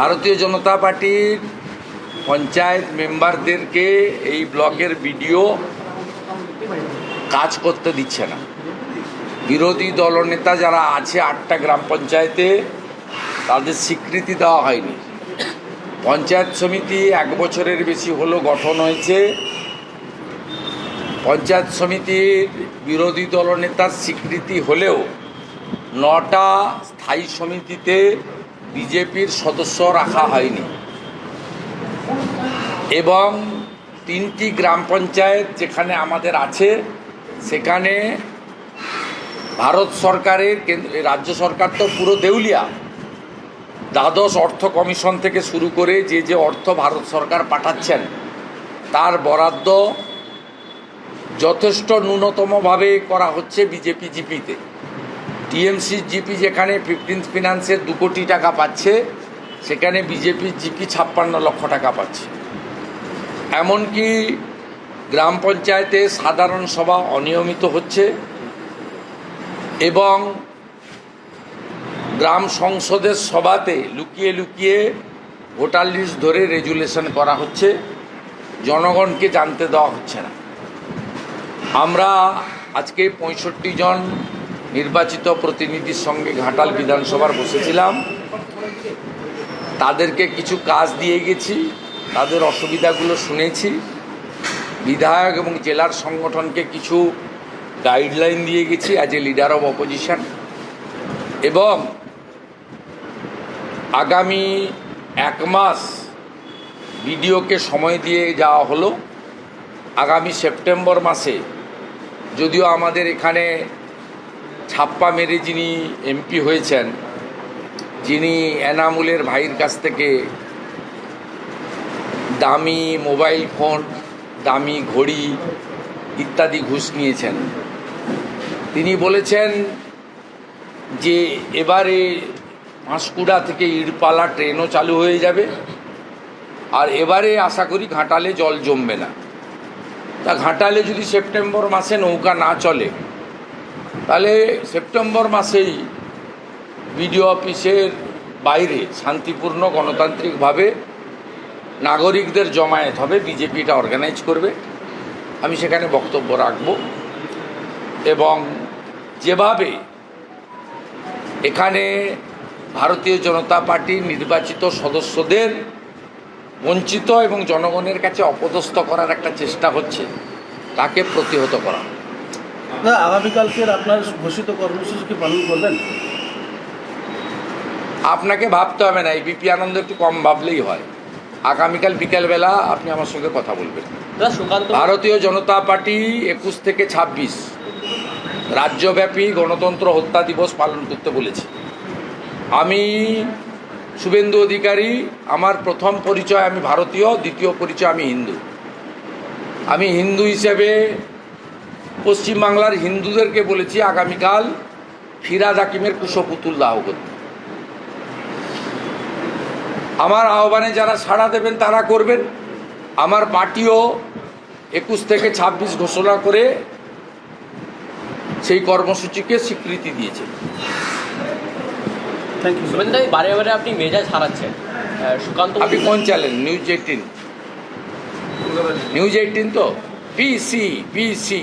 ভারতীয় জনতা পার্টির পঞ্চায়েত মেম্বারদেরকে এই ব্লকের ভিডিও কাজ করতে দিচ্ছে না। বিরোধী দলনেতা যারা আছে আটটা গ্রাম পঞ্চায়েতে, তাদের স্বীকৃতি দেওয়া হয়নি। পঞ্চায়েত সমিতি এক বছরের বেশি হলো গঠন হয়েছে। পঞ্চায়েত সমিতির বিরোধী দলনেতার স্বীকৃতি হলেও নটা স্থায়ী সমিতিতে বিজেপির সদস্য রাখা হয়নি। এবং তিনটি গ্রাম পঞ্চায়েত যেখানে আমাদের আছে, সেখানে ভারত সরকারের কেন্দ্র, রাজ্য সরকার তো পুরো দেউলিয়া। দ্বাদশ অর্থ কমিশন থেকে শুরু করে যে যে অর্থ ভারত সরকার পাঠাচ্ছেন, তার বরাদ্দ যথেষ্ট ন্যূনতমভাবে করা হচ্ছে বিজেপি জিপিতে। টিএমসি জিপি যেখানে ফিফটিন্থ ফিনান্সের দু কোটি টাকা পাচ্ছে, সেখানে বিজেপি জিপি ছাপ্পান্ন লক্ষ টাকা পাচ্ছে। এমনকি গ্রাম পঞ্চায়েতে সাধারণ সভা অনিয়মিত হচ্ছে এবং গ্রাম সংসদের সভাতে লুকিয়ে লুকিয়ে ভোটার লিস্ট ধরে রেজুলেশন করা হচ্ছে, জনগণকে জানতে দেওয়া হচ্ছে না। আমরা আজকে পঁয়ষট্টি জন নির্বাচিত প্রতিনিধির সঙ্গে ঘাটাল বিধানসভার বসেছিলাম। তাদেরকে কিছু কাজ দিয়ে গেছি, তাদের অসুবিধাগুলো শুনেছি। বিধায়ক এবং জেলার সংগঠনকে কিছু গাইডলাইন দিয়ে গেছি as a leader of opposition এবং আগামী এক মাস বিডিওকে সময় দিয়ে যাওয়া হলো। আগামী সেপ্টেম্বর মাসে, যদিও আমাদের এখানে ছাপ্পা মেরে যিনি এমপি হয়েছেন, যিনি এনামুলের ভাইয়ের কাছ থেকে দামি মোবাইল ফোন, দামি ঘড়ি ইত্যাদি ঘুষ নিয়েছেন। তিনি বলেছেন যে এবারে পাঁশকুড়া থেকে ইড়পালা ট্রেনও চালু হয়ে যাবে, আর এবারে আশা করি ঘাটালে জল জমবে না। তা ঘাটালে যদি সেপ্টেম্বর মাসে নৌকা না চলে তাহলে সেপ্টেম্বর মাসেই বিডিও অফিসের বাইরে শান্তিপূর্ণ গণতান্ত্রিকভাবে নাগরিকদের জমায়েত হবে, বিজেপিটা অর্গানাইজ করবে। আমি সেখানে বক্তব্য রাখব এবং যেভাবে এখানে ভারতীয় জনতা পার্টি নির্বাচিত সদস্যদের বঞ্চিত এবং জনগণের কাছে অপদস্থ করার একটা চেষ্টা হচ্ছে, তাকে প্রতিহত করা। না আগামীকালকের আপনার ঘোষিত কর্মসূচি কি পালন করবেন? আপনাকে ভাবতে হবে না এই বিপি আনন্দ একটু কম ভাবলেই হয়। আগামীকাল বিকেলবেলা আপনি আমার সঙ্গে কথা বলবেন। ভারতীয় জনতা পার্টি একুশ থেকে ছাব্বিশ রাজ্যব্যাপী গণতন্ত্র হত্যা দিবস পালন করতে বলেছি। আমি শুভেন্দু অধিকারী আমার প্রথম পরিচয় আমি ভারতীয় দ্বিতীয় পরিচয় আমি হিন্দু। আমি হিন্দু হিসেবে পশ্চিমবাংলার হিন্দুদেরকে বলেছি আগামীকাল ফিরাদ হাকিমের কুশপুতুল দাহ করতে। আমার আহ্বানে যারা সাড়া দেবেন তারা করবেন। আমার পার্টিও একুশ থেকে ছাব্বিশ ঘোষণা করে সেই কর্মসূচিকে স্বীকৃতি দিয়েছে। থ্যাংক ইউ বারে বারে আপনি মেজাজ হারাচ্ছেন। সুকান্ত আপনি কোন channel? News eighteen. News eighteen তো? পিসি পিসি